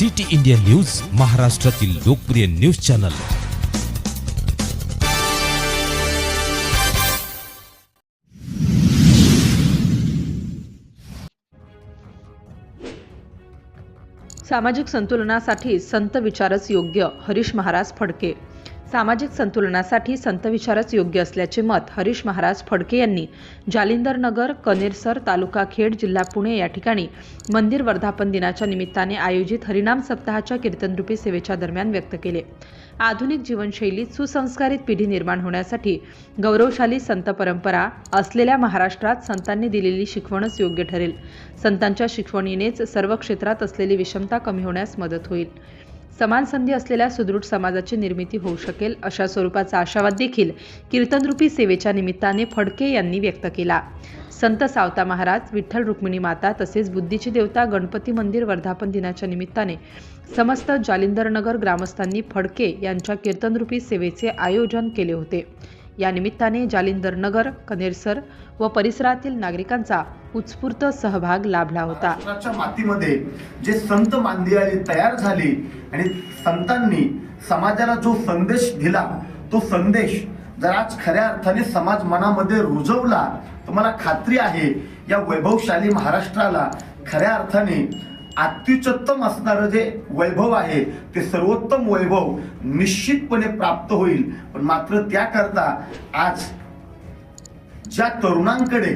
City India news महाराष्ट्रातील लोकप्रिय news channel. सामाजिक संतुलनासाठी संत विचारच योग्य हरीश महाराज फडके सामाजिक संतुलनासाठी संत विचारच योग्य असल्याचे मत हरीश महाराज फडके यांनी जालिंदर नगर कनेरसर तालुका खेड जिल्हा पुणे या ठिकाणी मंदिर वर्धापन दिनाच्या निमित्ताने आयोजित हरिनाम सप्ताहाच्या कीर्तनरूपी सेवेच्या दरम्यान व्यक्त केले. आधुनिक जीवनशैलीत सुसंस्कारित पिढी निर्माण होण्यासाठी गौरवशाली संत परंपरा असलेल्या महाराष्ट्रात संतांनी दिलेली शिकवणच योग्य ठरेल. संतांच्या शिकवणीनेच सर्व क्षेत्रात असलेली विषमता कमी होण्यास मदत होईल. समान संधी असलेल्या सुदृढ समाजाची निर्मिती होऊ शकेल अशा स्वरूपाचा आशावाद देखील कीर्तनरूपी सेवेच्या निमित्ताने फडके यांनी व्यक्त केला. संत सावता महाराज विठ्ठल रुक्मिणी माता तसेच बुद्धीची देवता गणपती मंदिर वर्धापन दिनाच्या निमित्ताने समस्त जालिंदरनगर ग्रामस्थांनी फडके यांच्या कीर्तनरूपी सेवेचे आयोजन केले होते. या निमित्ताने जालिंदरनगर कनेरसर व परिसरातील नागरिकांचा उत्स्फूर्त सहभाग लाभला होता. मातीमध्ये जे संत मांदियाळी तयार झाली आणि संतांनी समाजाला जो संदेश दिला तो संदेश जर आज खऱ्या अर्थाने समाज मनामध्ये रुजवला तर मला खात्री आहे या वैभवशाली महाराष्ट्राला खऱ्या अर्थाने अत्युच्चतम असणारं जे वैभव आहे ते सर्वोत्तम वैभव निश्चितपणे प्राप्त होईल. पण मात्र त्याकरता आज ज्या तरुणांकडे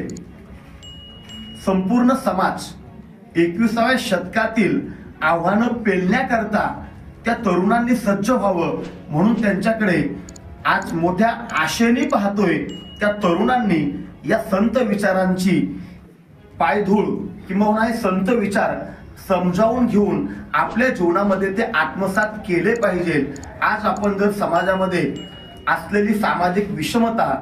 संपूर्ण समाज एकविसाव्या शतकातील आव्हानं पेलण्याकरता त्या तरुणांनी सज्ज व्हावं म्हणून त्यांच्याकडे आज मोठ्या आशेने पाहतोय त्या तरुणांनी या संत विचारांची पायधूळ किंवा हे संत विचार समजावून घेऊन आपल्या जीवनामध्ये ते आत्मसात केले पाहिजे. आज आपण जर समाजामध्ये असलेली सामाजिक विषमता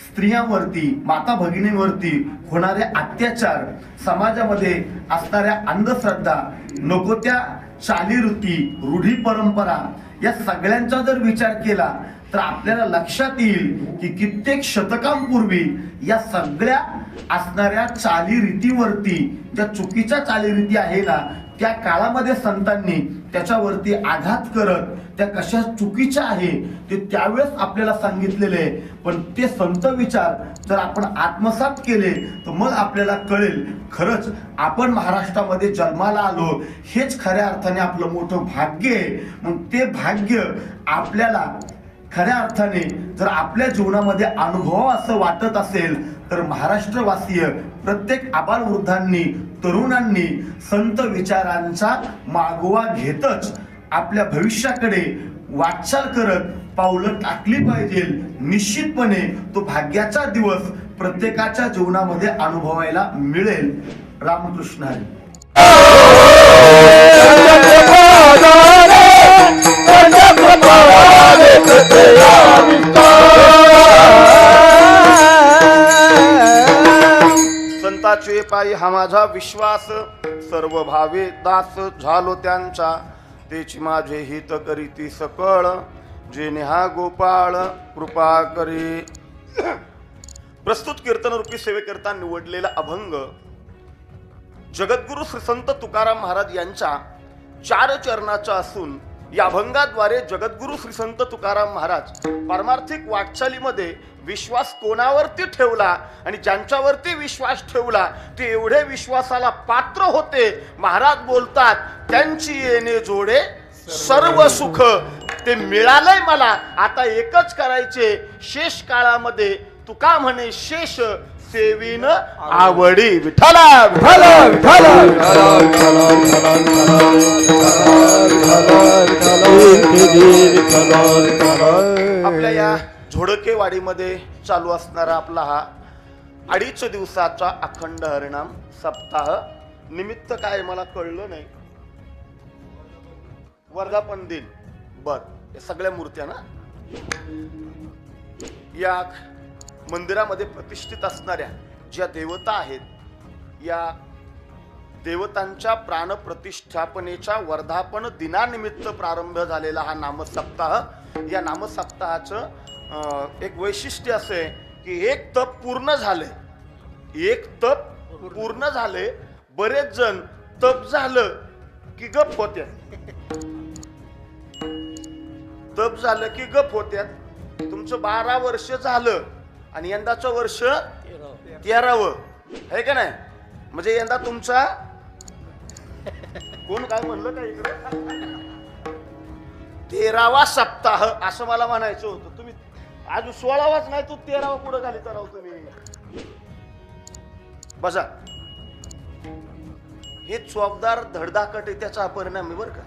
स्त्रियांवरती माता भगिनींवरती होणारे अत्याचार समाजामध्ये असणाऱ्या अंधश्रद्धा नको त्या चालीरीती रूढी परंपरा या सगळ्यांचा जर विचार केला तर आपल्याला लक्षात येईल की कित्येक शतकांपूर्वी या सगळ्या असणाऱ्या चालीरीतीवरती ज्या चुकीच्या चालीरीती आहे ना त्या काळामध्ये संतांनी त्याच्यावरती आघात करत त्या कशा चुकीच्या आहे ते त्यावेळेस आपल्याला सांगितलेले आहे. पण ते संत विचार जर आपण आत्मसात केले तर मग आपल्याला कळेल खरंच आपण महाराष्ट्रामध्ये जन्माला आलो हेच खऱ्या अर्थाने आपलं मोठं भाग्य आहे. मग ते भाग्य आपल्याला खऱ्या अर्थाने जर आपल्या जीवनामध्ये अनुभव असं वाटत असेल तर महाराष्ट्रवासीय प्रत्येक आबालवृद्धांनी तरुणांनी संत विचारांचा मागोवा घेतच आपल्या भविष्याकडे वाटचाल करत पावलं टाकली पाहिजे. निश्चितपणे तो भाग्याचा दिवस प्रत्येकाच्या जीवनामध्ये अनुभवायला मिळेल. रामकृष्ण हरी. संताचे पायी हा माझा विश्वास सर्व भावे दास झालो त्यांचा. तेची माझे हित करीती सकळ जे नेहा गोपाळ कृपा करी. प्रस्तुत कीर्तन रूपी सेवेकरता निवडलेला अभंग जगद्गुरु श्री संत तुकाराम महाराज यांच्या चार चरणाचा असून या अभंगाद्वारे जगद्गुरु श्री संत तुकाराम महाराज पारमार्थिक वाटचालीमध्ये विश्वास कोणावरती ठेवला आणि ज्यांच्यावरती विश्वास ठेवला ते एवढे विश्वासाला पात्र होते. महाराज बोलतात त्यांची येणे जोडे सर्व सुख. ते मिळालंय मला. आता एकच करायचे. शेष काळामध्ये तुका म्हणे शेष सेवीन आवडी. विठाला विठाला विठाला आपल्या या झोडकेवाडीमध्ये चालू असणारा आपला हा अडीच दिवसाचा अखंड हरिणाम सप्ताह. निमित्त काय मला कळलं नाही. वर्धापन दिन. बर या सगळ्या मूर्त्या ना? या मंदिरामध्ये प्रतिष्ठित असणाऱ्या ज्या देवता आहेत या देवतांच्या प्राणप्रतिष्ठापनेच्या वर्धापन दिनानिमित्त प्रारंभ झालेला हा नामसप्ताह. या नामसप्ताहाचं एक वैशिष्ट्य असं आहे की एक तप पूर्ण झाले एक तप पूर्ण झाले बरेच जण तप झालं की गप होत्यात. तप झालं की गप होत्यात. तुमचं बारा वर्ष झालं आणि यंदाचं वर्ष तेरावं. आहे का नाही? म्हणजे यंदा तुमचा कोण काय म्हणलं काय इकडे? तेरावा सप्ताह असं मला म्हणायचं होतं. तुम्ही आज सोळावाच नाही तू तेरावा पुढे घाली राव तुम्ही. बसा. हे चोपदार धडधाकट आहे त्याचा परिणाम आहे बरं का.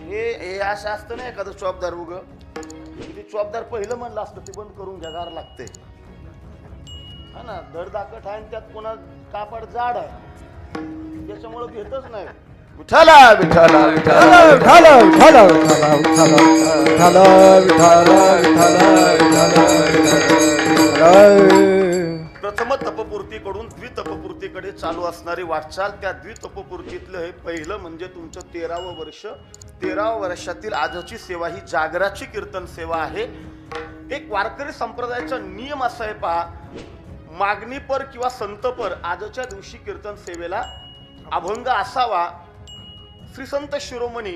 हे हे असं असतं ना एखादं चोपदार उग. ते चोपदार पहिलं म्हणलं असतं ते बंद करून घ्या गार लागते हा ना धडधाकट आहे आणि त्यात पुन्हा कापड जाड आहे. त्याच्यामुळे घेतच नाही. विठाला विठाला विठाला विठाला विठाला विठाला विठाला विठाला विठाला विठाला प्रथम तपपूर्तीकडून द्वितपपूर्तीकडे चालू असणारी वाटचाल त्या द्वितपपूर्तीतलं हे पहिलं म्हणजे तुमचं तेरावं वर्ष. तेरावं वर्षातील आजची सेवा ही जागराची कीर्तन सेवा आहे. एक वारकरी संप्रदायाचा नियम असा आहे पहा मागणीपर किंवा संतपर आजच्या दिवशी कीर्तन सेवेला अभंग असावा. श्री संत शिरोमणी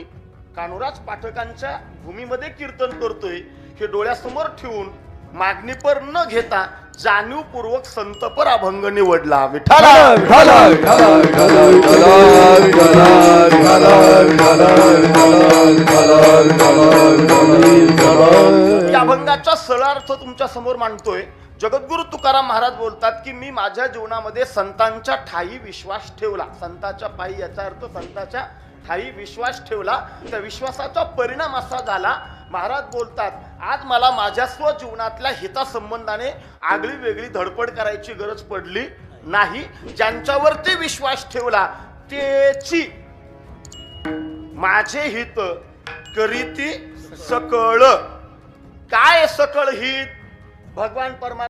कानुराज पाठकांच्या भूमीमध्ये कीर्तन करतोय. हे डोळ्यासमोर ठेवून मागणीपर न घेता जाणीवपूर्वक संतपर अभंग निवडला. विठाला विठाला अभंगाचा सळार्थ तुमच्यासमोर मांडतोय. जगद्गुरु तुकाराम महाराज बोलतात की मी माझ्या जीवनामध्ये संतांच्या ठाई विश्वास ठेवला. संताच्या पायी याचा अर्थ संताच्या ठाई विश्वास ठेवला. त्या विश्वासाचा परिणाम असा झाला. महाराज बोलतात आज मला माझ्या स्वजीवनातल्या हितासंबंधाने आगळी वेगळी धडपड करायची गरज पडली नाही. ज्यांच्यावरती विश्वास ठेवला तेची माझे हित करीती सकळ काय सकळ हित भगवान परमा